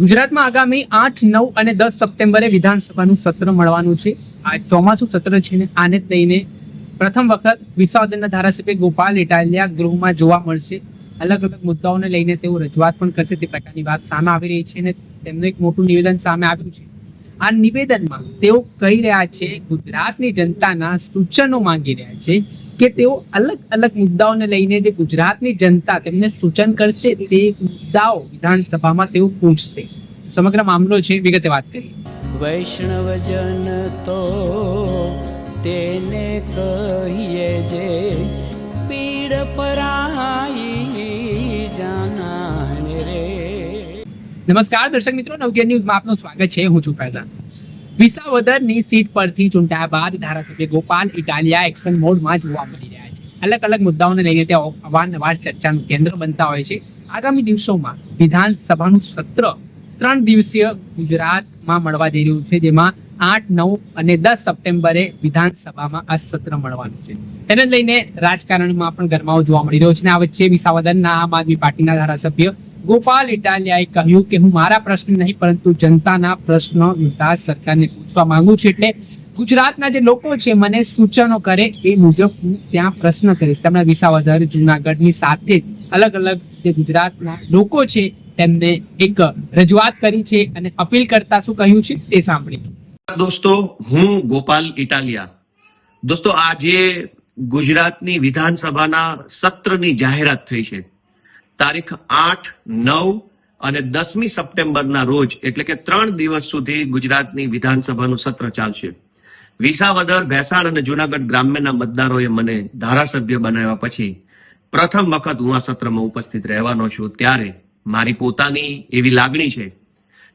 ગુજરાતમાં આગામી આઠ, નવ અને દસ સપ્ટેમ્બરે વિધાનસભાનું સત્ર મળવાનું છે. આ ચોમાસું સત્ર છે ને, આને લઈને પ્રથમ વખત વિસાવદનના ધારાસભ્ય ગોપાલ ઇટાલિયા ગૃહમાં જોવા મળશે. અલગ અલગ મુદ્દાઓને લઈને તેઓ રજૂઆત પણ કરશે. તે પ્રકારની વાત સામે આવી રહી છે અને તેમનું એક મોટું નિવેદન સામે આવ્યું છે. આ નિવેદનમાં તેઓ કહી રહ્યા છે, ગુજરાતની જનતાના સૂચનો માંગી રહ્યા છે કે તેઓ અલગ અલગ મુદ્દાઓને લઈને જે ગુજરાતની જનતા તેમને સૂચન કરશે, તે મુદ્દાઓ વિધાનસભામાં તેઓ પૂછશે. સમગ્ર મામલો છે, વિગતે વાત કરીએ. વૈષ્ણવજન તો તેને કહીએ જે નમસ્કાર, દર્શક મિત્રો નવકે ન્યૂઝમાં આપનું સ્વાગત છે. હું છું ફૈઝાન. વિસાવદરની સીટ પરથી ચૂંટાયા બાદ ધારાસભ્ય ગોપાલ ઇટાલિયા એક્શન મોડમાં જોવા મળી રહ્યા છે. અલગ અલગ મુદ્દાઓને લઈને તે અવારનવાર ચર્ચાનું કેન્દ્ર બનતા હોય છે. આગામી દિવસોમાં વિધાનસભાનું સત્ર ત્રણ દિવસીય ગુજરાતમાં મળવા જઈ રહ્યું છે, જેમાં આઠ, નવ અને દસ સપ્ટેમ્બરે વિધાનસભામાં આ સત્ર મળવાનું છે. તેને લઈને રાજકારણમાં પણ ગરમાવો જોવા મળી રહ્યો છે. અને આ વચ્ચે વિસાવદરના આમ આદમી પાર્ટીના ધારાસભ્ય ગોપાલ ઇટાલિયાએ કહ્યું કે હું મારા પ્રશ્ન નહીં, પરંતુ જનતાના પ્રશ્નો ગુજરાત સરકારને પૂછવા માંગુ છું. એટલે ગુજરાતના જે લોકો છે, મને સૂચનો કરે એ મુજબ હું ત્યાં પ્રશ્ન કરીશ. તેમના વિસાવદર, જુનાગઢની સાથે અલગ અલગ જે ગુજરાતના લોકો છે, તેમને એક રજૂઆત કરી છે અને અપીલ કરતા શું કહ્યું છે તે સાંભળી દોસ્તો, હું ગોપાલ ઇટાલિયા. દોસ્તો આજે ગુજરાતની વિધાનસભાના સત્રની જાહેરાત થઈ છે તારીખ આઠ, નવ અને દસમી સપ્ટેમ્બરના રોજ, એટલે કે ત્રણ દિવસ સુધી ગુજરાતની વિધાનસભાનું સત્ર ચાલશે. વિસાવદર, ભેસાણ અને જુનાગઢ ગ્રામ્યના મતદારોએ મને ધારાસભ્ય બનાવ્યા પછી પ્રથમ વખત હું આ સત્રમાં ઉપસ્થિત રહેવાનો છું. ત્યારે મારી પોતાની એવી લાગણી છે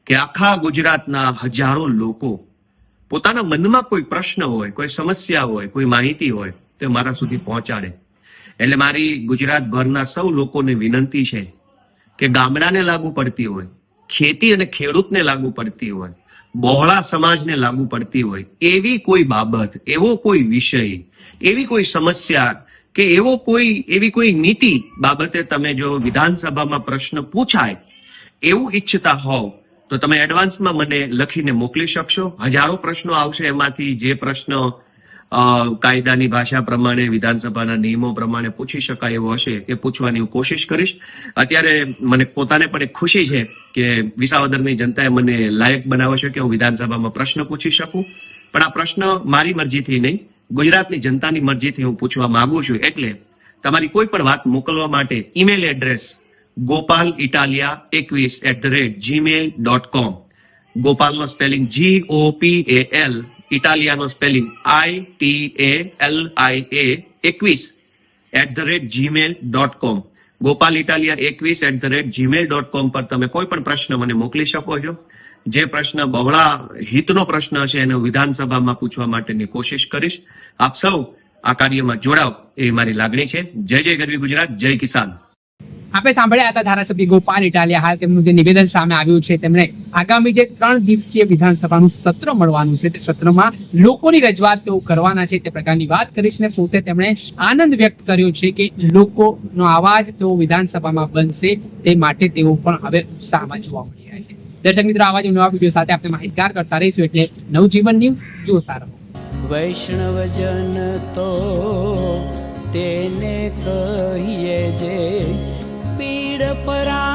કે આખા ગુજરાતના હજારો લોકો પોતાના મનમાં કોઈ પ્રશ્ન હોય, કોઈ સમસ્યા હોય, કોઈ માહિતી હોય, તે મારા સુધી પહોંચાડે. એટલે મારી ગુજરાતભરના સૌ લોકોને વિનંતી છે કે ગામડાને લાગુ પડતી હોય, ખેતી અને ખેડૂતને લાગુ પડતી હોય, બહોળા સમાજને લાગુ પડતી હોય, એવી કોઈ બાબત, એવો કોઈ વિષય, એવી કોઈ સમસ્યા કે એવો કોઈ, એવી કોઈ નીતિ બાબતે તમે જો વિધાનસભામાં પ્રશ્ન પૂછાય, એવું ઈચ્છતા હોવ, તો તમે એડવાન્સમાં મને લખીને મોકલી શકશો. હજારો પ્રશ્નો આવશે એમાંથી જે પ્રશ્ન કાયદાની ભાષા પ્રમાણે, વિધાનસભાના નિયમો પ્રમાણે પૂછી શકાય એવો હશે એ પૂછવાની હું કોશિશ કરીશ. અત્યારે મને પોતાને પણ એક ખુશી છે કે વિસાવદરની જનતાએ મને લાયક બનાવ્યો છે કે હું વિધાનસભામાં પ્રશ્ન પૂછી શકું. પણ આ પ્રશ્ન મારી મરજીથી નહીં, ગુજરાતની જનતાની મરજીથી હું પૂછવા માંગુ છું. એટલે તમારી કોઈ પણ વાત મોકલવા માટે ઈમેલ એડ્રેસ ગોપાલ ઇટાલિયા એકવીસ at the rate Gmail dot com ગોપાલનો spelling G O P A L ઇટાલિયાનો spelling I T A L I A એકવીસ at the rate Gmail dot com Gopal Italiya એકવીસ at the rate Gmail dot com પર તમે કોઈ પણ પ્રશ્ન મને મોકલી શકો છો. જે પ્રશ્ન બહોળા હિતનો પ્રશ્ન છે, એને વિધાનસભામાં પૂછવા માટેની કોશિશ કરીશ. આપ સૌ આ કાર્યમાં જોડાવ એ મારી લાગણી છે. જય જય ગરવી ગુજરાત, જય કિસાન. આપણે સાંભળ્યા હતા ધારાસભ્ય ગોપાલ ઇટાલિયા હાલ તેમનું જે નિવેદન સામે આવ્યું છે, તેમણે આગામી જે ત્રણ દિવસીય વિધાનસભાનું સત્ર મળવાનું છે, તે સત્રમાં લોકોની રજૂઆત તેઓ કરવાના છે તે પ્રકારની વાત કરીશ ને પોતે તેમણે આનંદ વ્યક્ત કર્યો છે કે લોકોનો અવાજ તેઓ વિધાનસભામાં બનશે તે માટે તેઓ પણ હવે ઉત્સાહમાં જોવા મળી રહ્યા છે. દર્શક મિત્રો, આવા જ નવા વીડિયો સાથે આપણે માહિતગાર કરતા રહીશું એટલે નવજીવન ન્યૂઝ જોતા રહો. વૈષ્ણવજન તો તેને કહીએ જે But I.